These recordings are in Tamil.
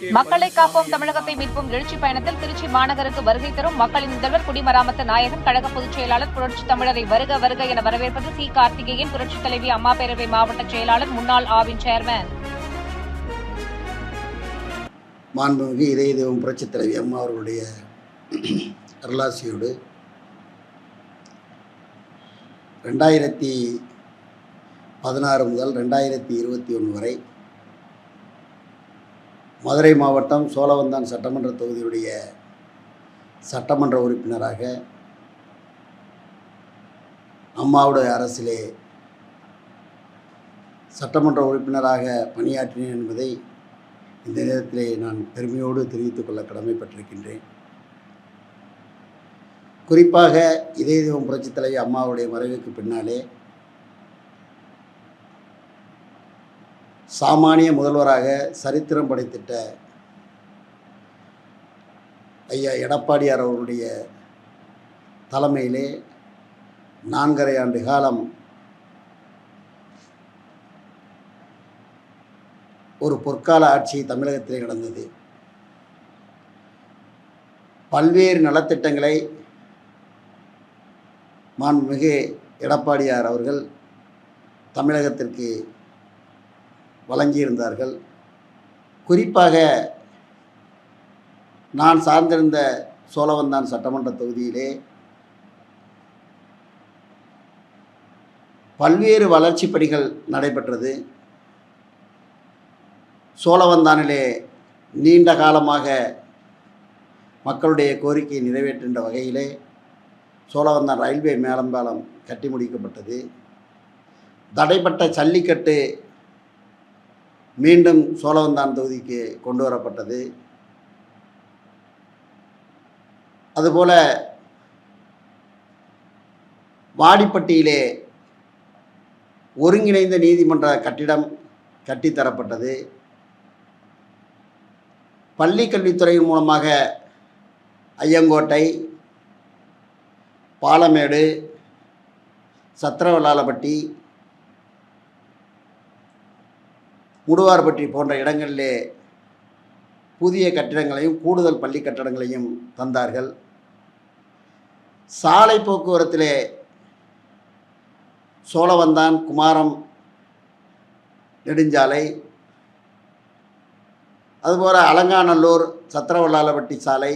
மக்களை காப்போம். தமிழகத்தை மீட்போம். எழுச்சி பயணத்தில் திருச்சி மாநகருக்கு வருகை தரும் மக்களின் முதல்வர் குடிமராமத்து நாயகன் கழக பொதுச் செயலாளர் புரட்சி தமிழரை வருக வருக என வரவேற்பது சி. கார்த்திகேயன் புரட்சி தலைவி அம்மா பேரவை மாவட்ட செயலாளர் முன்னாள் ஆவின் சேர்மன். மாண்புமிகு இதய தெய்வம் புரட்சித் தலைவி அம்மா அவர்களுடைய அருளாசியோடு ரெண்டாயிரத்தி பதினாறு முதல் ரெண்டாயிரத்தி இருபத்தி ஒன்று வரை மதுரை மாவட்டம் சோழவந்தான் சட்டமன்ற தொகுதியுடைய சட்டமன்ற உறுப்பினராக அம்மாவுடைய அரசிலே சட்டமன்ற உறுப்பினராக பணியாற்றினேன் என்பதை இந்த நேரத்திலே நான் பெருமையோடு தெரிவித்துக் கொள்ள கடமைப்பட்டிருக்கின்றேன். குறிப்பாக இதய தெய்வம் புரட்சித் தலைவி அம்மாவுடைய மறைவுக்கு பின்னாலே சாமானிய முதல்வராக சரித்திரம் படைத்திட்ட ஐயா எடப்பாடியார் அவருடைய தலைமையிலே நான்கரை ஆண்டு காலம் ஒரு பொற்கால ஆட்சி தமிழகத்திலே நடந்தது. பல்வேறு நலத்திட்டங்களை மாண்புமிகு எடப்பாடியார் அவர்கள் தமிழகத்திற்கு வழங்கியிருந்தார்கள். குறிப்பாக நான் சார்ந்திருந்த சோழவந்தான் சட்டமன்ற தொகுதியிலே பல்வேறு வளர்ச்சி பணிகள் நடைபெற்றது. சோழவந்தானிலே நீண்ட காலமாக மக்களுடைய கோரிக்கையை நிறைவேற்றுகின்ற வகையிலே சோழவந்தான் ரயில்வே மேலம்பாலம் கட்டி முடிக்கப்பட்டது. தடைப்பட்ட ஜல்லிக்கட்டு மீண்டும் சோழவந்தான் தொகுதிக்கு கொண்டு வரப்பட்டது. அதுபோல் வாடிப்பட்டியிலே ஒருங்கிணைந்த நீதிமன்ற கட்டிடம் கட்டித்தரப்பட்டது பள்ளி கல்வித்துறையின் மூலமாக ஐயங்கோட்டை பாலமேடு சத்திரவலாலப்பட்டி உடுவார்பட்டி போன்ற இடங்களிலே புதிய கட்டிடங்களையும் கூடுதல் பள்ளி கட்டடங்களையும் தந்தார்கள். சாலை போக்குவரத்திலே சோழவந்தான் குமாரம் நெடுஞ்சாலை அதுபோல் அலங்காநல்லூர் சத்திரவல்லாலப்பட்டி சாலை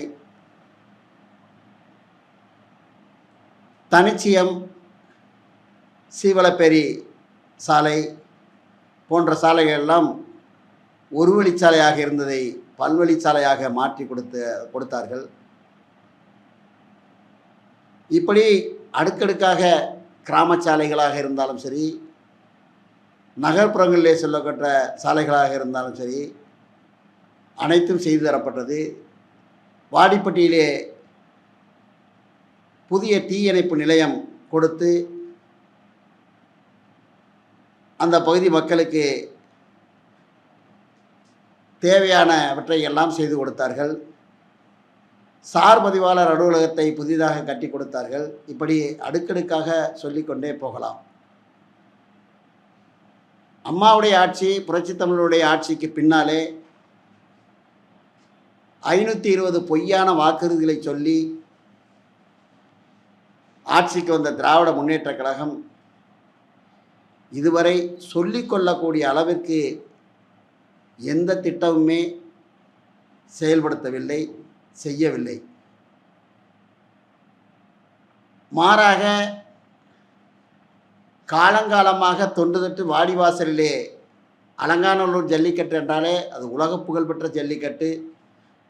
தனிச்சியம் சீவலப்பேரி சாலை போன்ற சாலைகள் எல்லாம் ஒரு வழிச்சாலையாக இருந்ததை பல்வழிச்சாலையாக மாற்றி கொடுத்து கொடுத்தார்கள். இப்படி அடுக்கடுக்காக கிராம சாலைகளாக இருந்தாலும் சரி நகர்ப்புறங்களிலே சொல்லப்பட்ட சாலைகளாக இருந்தாலும் சரி அனைத்தும் செய்து தரப்பட்டது. வாடிப்பட்டியிலே புதிய தீயணைப்பு நிலையம் கொடுத்து அந்த பகுதி மக்களுக்கு தேவையானவற்றை எல்லாம் செய்து கொடுத்தார்கள். சார் பதிவாளர் அலுவலகத்தை புதிதாக கட்டி கொடுத்தார்கள். இப்படி அடுக்கடுக்காக சொல்லிக்கொண்டே போகலாம். அம்மாவுடைய ஆட்சி புரட்சி தமிழருடைய ஆட்சிக்கு பின்னாலே ஐநூற்றி இருபது பொய்யான வாக்குறுதிகளை சொல்லி ஆட்சிக்கு வந்த திராவிட முன்னேற்றக் கழகம் இதுவரை சொல்லிக்கொள்ளக்கூடிய அளவிற்கு எந்த திட்டமுமே செயல்படுத்தவில்லை செய்யவில்லை. மாறாக காலங்காலமாக தொண்டு தொட்டு வாடிவாசலிலே அலங்காநல்லூர் ஜல்லிக்கட்டு என்றாலே அது உலக புகழ்பெற்ற ஜல்லிக்கட்டு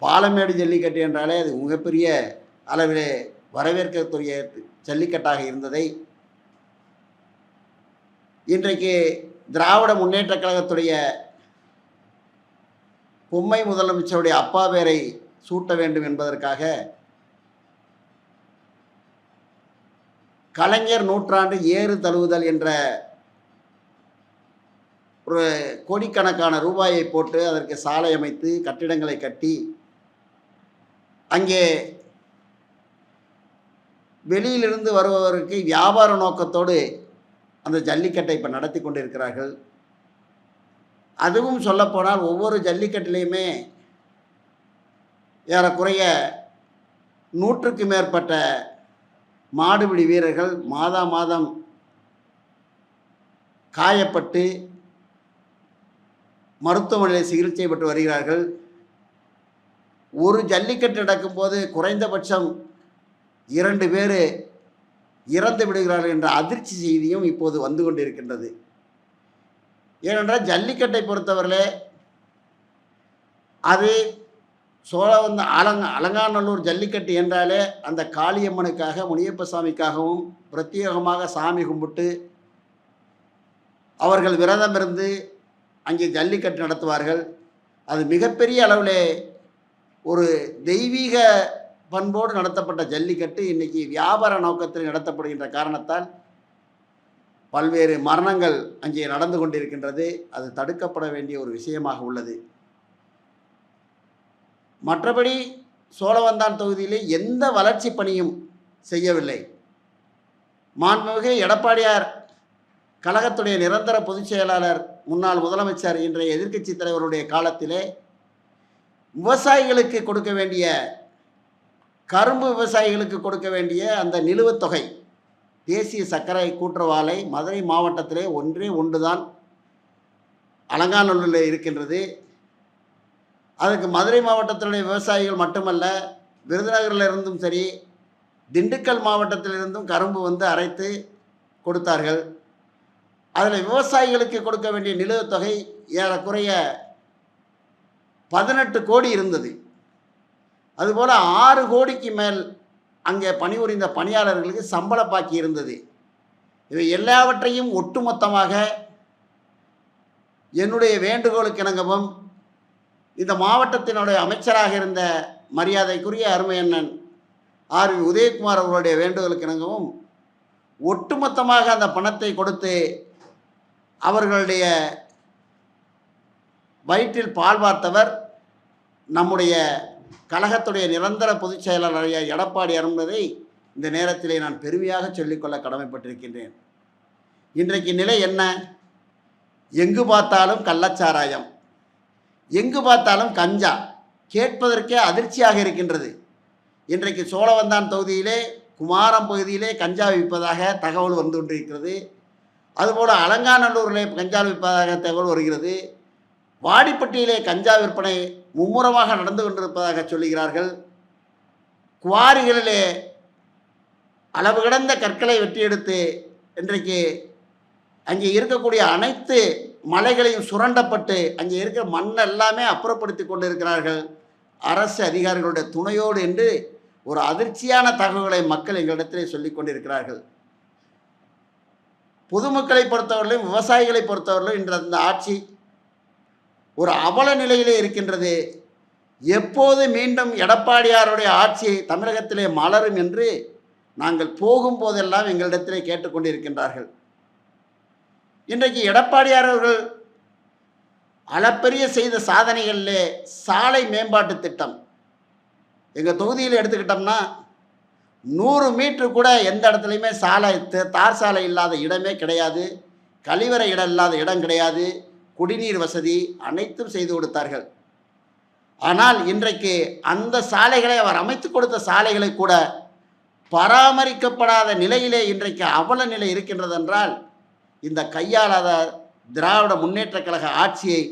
பாலமேடு ஜல்லிக்கட்டு என்றாலே அது மிகப்பெரிய அளவிலே வரவேற்கக்கூடிய ஜல்லிக்கட்டாக இருந்ததை இன்றைக்கு திராவிட முன்னேற்றக் கழகத்துடைய பொம்மை முதலமைச்சருடைய அப்பா பேரை சூட்ட வேண்டும் என்பதற்காக கலைஞர் நூற்றாண்டு ஏறு தழுவுதல் என்ற ஒரு கோடிக்கணக்கான ரூபாயை போட்டு அதற்கு சாலை அமைத்து கட்டிடங்களை கட்டி அங்கே வெளியிலிருந்து வருபவருக்கு வியாபார நோக்கத்தோடு அந்த ஜல்லிக்கட்டை இப்போ நடத்தி கொண்டிருக்கிறார்கள். அதுவும் சொல்லப்போனால் ஒவ்வொரு ஜல்லிக்கட்டிலையுமே ஏறக்குறைய நூற்றுக்கு மேற்பட்ட மாடுபிடி வீரர்கள் மாதா மாதம் காயப்பட்டு மருத்துவமனையில் சிகிச்சை பெற்று வருகிறார்கள். ஒரு ஜல்லிக்கட்டு நடக்கும்போது குறைந்தபட்சம் இரண்டு பேர் இறந்து விடுகிறார்கள் என்ற அதிர்ச்சி செய்தியும் இப்போது வந்து கொண்டிருக்கின்றது. ஏனென்றால் ஜல்லிக்கட்டை பொறுத்தவரையிலே அது சோழவந்த அலங்க அலங்காநல்லூர் ஜல்லிக்கட்டு என்றாலே அந்த காளியம்மனுக்காக முனியப்ப சாமிக்காகவும் பிரத்யேகமாக சாமி கும்பிட்டு அவர்கள் விரதம் இருந்து அங்கே ஜல்லிக்கட்டு நடத்துவார்கள். அது மிகப்பெரிய அளவிலே ஒரு தெய்வீக பண்போடு நடத்தப்பட்ட ஜல்லிக்கட்டு இன்னைக்கு வியாபார நோக்கத்தில் நடத்தப்படுகின்ற காரணத்தால் பல்வேறு மரணங்கள் அங்கே நடந்து கொண்டிருக்கின்றது. அது தடுக்கப்பட வேண்டிய ஒரு விஷயமாக உள்ளது. மற்றபடி சோழவந்தான் தொகுதியிலே எந்த வளர்ச்சி பணியும் செய்யவில்லை. மாண்புமிகு எடப்பாடியார் கழகத்துடைய நிரந்தர பொதுச் செயலாளர் முன்னாள் முதலமைச்சர் இன்றைய எதிர்க்கட்சி தலைவருடைய காலத்திலே விவசாயிகளுக்கு கொடுக்க வேண்டிய கரும்பு விவசாயிகளுக்கு கொடுக்க வேண்டிய அந்த நிலுவத் தொகை தேசிய சர்க்கரை கூட்டுறவாலை மதுரை மாவட்டத்திலே ஒன்றே ஒன்று தான் அலங்காநல்லூரில் இருக்கின்றது. அதுக்கு மதுரை மாவட்டத்தினுடைய விவசாயிகள் மட்டுமல்ல விருதுநகரில் இருந்தும் சரி திண்டுக்கல் மாவட்டத்திலிருந்தும் கரும்பு வந்து அரைத்து கொடுத்தார்கள். அதில் விவசாயிகளுக்கு கொடுக்க வேண்டிய நிலுவைத் தொகை ஏறக்குறைய பதினெட்டு கோடி இருந்தது. அதுபோல் ஆறு கோடிக்கு மேல் அங்கே பணிபுரிந்த பணியாளர்களுக்கு சம்பள பாக்கி இருந்தது. இவை எல்லாவற்றையும் ஒட்டுமொத்தமாக என்னுடைய வேண்டுகோளுக்கு இணங்கவும் இந்த மாவட்டத்தினுடைய அமைச்சராக இருந்த மரியாதைக்குரிய அருமையண்ணன் ஆர் வி உதயகுமார் அவர்களுடைய வேண்டுகோளுக்கு இணங்கவும் ஒட்டுமொத்தமாக அந்த பணத்தை கொடுத்து அவர்களுடைய வயிற்றில் பால் பார்த்தவர் நம்முடைய கழகத்துடைய நிரந்தர பொதுச் செயலாளர் எடப்பாடி அருண்பதை இந்த நேரத்திலே நான் பெருமையாக சொல்லிக்கொள்ள கடமைப்பட்டிருக்கின்றேன். இன்றைக்கு நிலை என்ன? எங்கு பார்த்தாலும் கள்ளச்சாராயம். எங்கு பார்த்தாலும் கஞ்சா. கேட்பதற்கே அதிர்ச்சியாக இருக்கின்றது. இன்றைக்கு சோழவந்தான் தொகுதியிலே குமாரம் பகுதியிலே கஞ்சா விற்பதாக தகவல் வந்து கொண்டிருக்கிறது அதுபோல் அலங்காநல்லூரிலே கஞ்சா விற்பதாக தகவல் வருகிறது. வாடிப்பட்டியிலே கஞ்சா விற்பனை மும்முரமாக நடந்து கொண்டிருப்பதாக சொல்லுகிறார்கள். குவாரிகளிலே அளவு கிடந்த கற்களை வெட்டி எடுத்து இன்றைக்கு அங்கே இருக்கக்கூடிய அனைத்து மலைகளையும் சுரண்டப்பட்டு அங்கே இருக்கிற மண் எல்லாமே அப்புறப்படுத்தி கொண்டு இருக்கிறார்கள் அரசு அதிகாரிகளுடைய துணையோடு என்று ஒரு அதிர்ச்சியான தகவல்களை மக்கள் எங்களிடத்திலே சொல்லிக் கொண்டிருக்கிறார்கள். பொதுமக்களை பொறுத்தவரையிலும் விவசாயிகளை பொறுத்தவரையிலும் இன்று அந்த ஆட்சி ஒரு அவல நிலையிலே இருக்கின்றது. எப்போது மீண்டும் எடப்பாடியாருடைய ஆட்சி தமிழகத்திலே மலரும் என்று நாங்கள் போகும்போதெல்லாம் எங்களிடத்திலே கேட்டுக்கொண்டிருக்கின்றார்கள். இன்றைக்கு எடப்பாடியார் அவர்கள் அளப்பரிய செய்த சாதனைகளிலே சாலை மேம்பாட்டு திட்டம். எங்கள் தொகுதியில் எடுத்துக்கிட்டோம்னா நூறு மீட்ரு கூட எந்த இடத்துலையுமே சாலை தார் சாலை இல்லாத இடமே கிடையாது. கழிவறை இடம் இல்லாத இடம் கிடையாது. குடிநீர் வசதி அனைத்தும் செய்து கொடுத்தார்கள். ஆனால் இன்றைக்கு அந்த சாலைகளை அவர் அமைத்து கொடுத்த சாலைகளை கூட பராமரிக்கப்படாத நிலையிலே இன்றைக்கு அவல நிலை இருக்கின்றது என்றால் இந்த கையாளாத திராவிட முன்னேற்ற கழக ஆட்சியை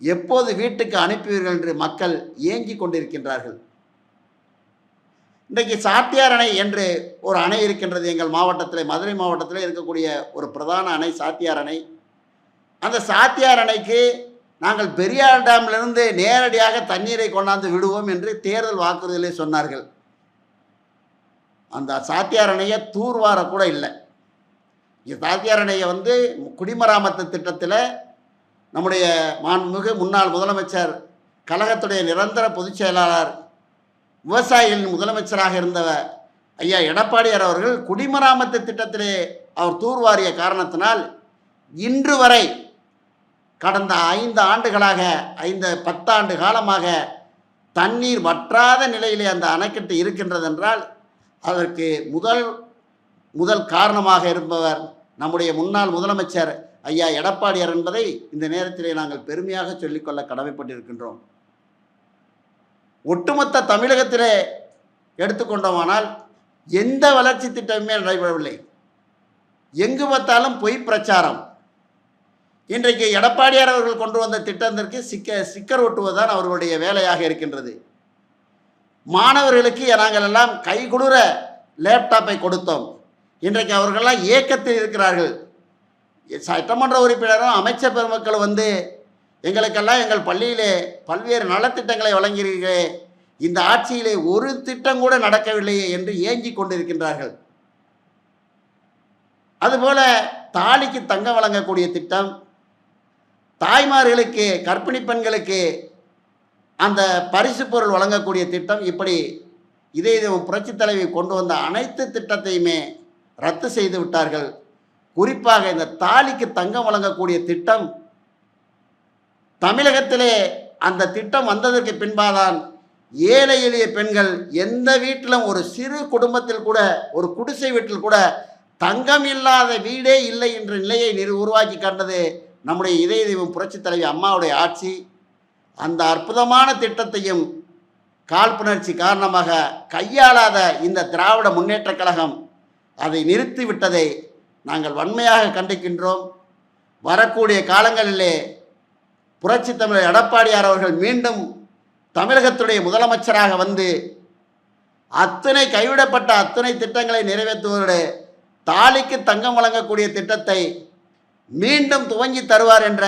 எப்போது வீட்டுக்கு அனுப்புவீர்கள் என்று மக்கள் ஏங்கி கொண்டிருக்கின்றார்கள். இன்றைக்கு சாத்தியார் அணை என்று ஒரு அணை இருக்கின்றது. எங்கள் மாவட்டத்தில் மதுரை மாவட்டத்தில் இருக்கக்கூடிய ஒரு பிரதான அணை சாத்தியார் அணை. அந்த சாத்தியார் அணைக்கு நாங்கள் பெரியார் டேம்லிருந்து நேரடியாக தண்ணீரை கொண்டாந்து விடுவோம் என்று தேர்தல் வாக்குறுதியிலே சொன்னார்கள். அந்த சாத்தியார் அணையை தூர்வார கூட இல்லை. இந்த சாத்தியார் அணையை வந்து குடிமராமத்து திட்டத்தில் நம்முடைய மாண்புமிகு முன்னாள் முதலமைச்சர் கழகத்துடைய நிரந்தர பொதுச் செயலாளர் விவசாயிகளின் முதலமைச்சராக இருந்தவர் ஐயா எடப்பாடியார் அவர்கள் குடிமராமத்து திட்டத்திலே அவர் தூர்வாரிய காரணத்தினால் இன்று வரை கடந்த ஐந்து ஆண்டுகளாக ஐந்து பத்தாண்டு காலமாக தண்ணீர் வற்றாத நிலையிலே அந்த அணைக்கட்டு இருக்கின்றது என்றால் அதற்கு முதல் முதல் காரணமாக இருப்பவர் நம்முடைய முன்னாள் முதலமைச்சர் ஐயா எடப்பாடியார் என்பதை இந்த நேரத்திலே நாங்கள் பெருமையாக சொல்லிக்கொள்ள கடமைப்பட்டிருக்கின்றோம். ஒட்டுமொத்த தமிழகத்திலே எடுத்துக்கொண்டோமானால் எந்த வளர்ச்சி திட்டமுமே நடைபெறவில்லை. எங்கு பார்த்தாலும் பொய் பிரச்சாரம். இன்றைக்கு எடப்பாடியார் அவர்கள் கொண்டு வந்த திட்டத்திற்கு சிக்க சிக்கர் ஒட்டுவதுதான் அவர்களுடைய வேலையாக இருக்கின்றது. மாணவர்களுக்கு நாங்கள் எல்லாம் கைகுளுர லேப்டாப்பை கொடுத்தோம். இன்றைக்கு அவர்களெல்லாம் ஏக்கத்தில் இருக்கிறார்கள். சட்டமன்ற உறுப்பினரும் அமைச்சர் பெருமக்கள் வந்து எங்களுக்கெல்லாம் எங்கள் பள்ளியிலே பல்வேறு நலத்திட்டங்களை வழங்கிறீர்களே இந்த ஆட்சியிலே ஒரு திட்டம் கூட நடக்கவில்லையே என்று ஏங்கிக் கொண்டிருக்கின்றார்கள். அதுபோல தாலிக்கு தங்கம் வழங்கக்கூடிய திட்டம் தாய்மார்களுக்கு கர்ப்பிணி பெண்களுக்கு அந்த பரிசு பொருள் வழங்கக்கூடிய திட்டம் இப்படி இதே இதுவும் புரட்சி தலைவி கொண்டு வந்த அனைத்து திட்டத்தையுமே ரத்து செய்து விட்டார்கள். குறிப்பாக இந்த தாலிக்கு தங்கம் வழங்கக்கூடிய திட்டம் தமிழகத்திலே அந்த திட்டம் வந்ததற்கு பின்பாதான் ஏழை எளிய பெண்கள் எந்த வீட்டிலும் ஒரு சிறு குடும்பத்தில் கூட ஒரு குடிசை வீட்டில் கூட தங்கம் இல்லாத வீடே இல்லை என்ற நிலையை நிறு உருவாக்கி கண்டது நம்முடைய இதய தெய்வம் புரட்சித் தலைவி அம்மாவுடைய ஆட்சி அந்த அற்புதமான திட்டத்தையும் காழ்ப்புணர்ச்சி காரணமாக கையாளாத இந்த திராவிட முன்னேற்றக் கழகம் அதை நிறுத்திவிட்டதை நாங்கள் வன்மையாக கண்டிக்கின்றோம். வரக்கூடிய காலங்களிலே புரட்சி தமிழர் எடப்பாடியார் அவர்கள் மீண்டும் தமிழகத்துடைய முதலமைச்சராக வந்து அத்தனை கைவிடப்பட்ட அத்தனை திட்டங்களை நிறைவேற்றுவதோடு தாலிக்கு தங்கம் வழங்கக்கூடிய திட்டத்தை மீண்டும் துவங்கி தருவார் என்ற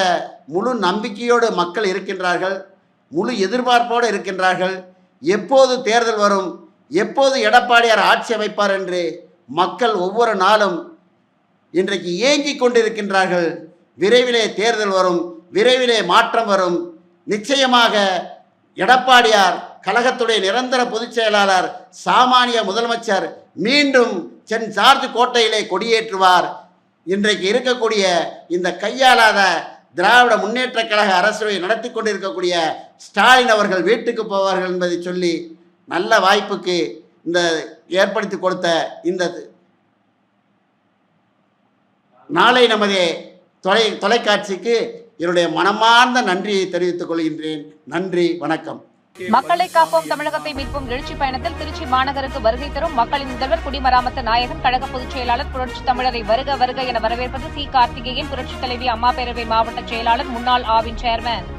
முழு நம்பிக்கையோடு மக்கள் இருக்கின்றார்கள் முழு எதிர்பார்ப்போடு இருக்கின்றார்கள். எப்போது தேர்தல் வரும் எப்போது எடப்பாடியார் ஆட்சி அமைப்பார் என்று மக்கள் ஒவ்வொரு நாளும் இன்றைக்கு ஏங்கி கொண்டிருக்கின்றார்கள். விரைவிலே தேர்தல் வரும் விரைவிலே மாற்றம் வரும். நிச்சயமாக எடப்பாடியார் கழகத்துடைய நிரந்தர பொதுச் செயலாளர் சாமானிய முதலமைச்சர் மீண்டும் சென் ஜார்ஜ் கோட்டையிலே கொடியேற்றுவார். இன்றைக்கு இருக்கக்கூடிய இந்த கையாளாத திராவிட முன்னேற்றக் கழக அரசை நடத்தி கொண்டிருக்கக்கூடிய ஸ்டாலின் அவர்கள் வீட்டுக்கு போவார்கள் என்பதை சொல்லி நல்ல வாய்ப்புக்கு இந்த ஏற்படுத்தி கொடுத்த இந்த நாளை நமது தொலை தொலைக்காட்சிக்கு என்னுடைய மனமார்ந்த நன்றியை தெரிவித்துக் கொள்கின்றேன். நன்றி வணக்கம். மக்களை காப்போம். தமிழகத்தை மீட்போம். எழுச்சி பயணத்தில் திருச்சி மாநகருக்கு வருகை தரும் மக்களின் முதல்வர் குடிமராமத்து நாயகன் கழக பொதுச் செயலாளர் புரட்சி தமிழரை வருக வருக என வரவேற்பது சி. கார்த்திகேயன் புரட்சித் தலைவி அம்மா பேரவை மாவட்ட செயலாளர் முன்னாள் ஆவின் சேர்மன்.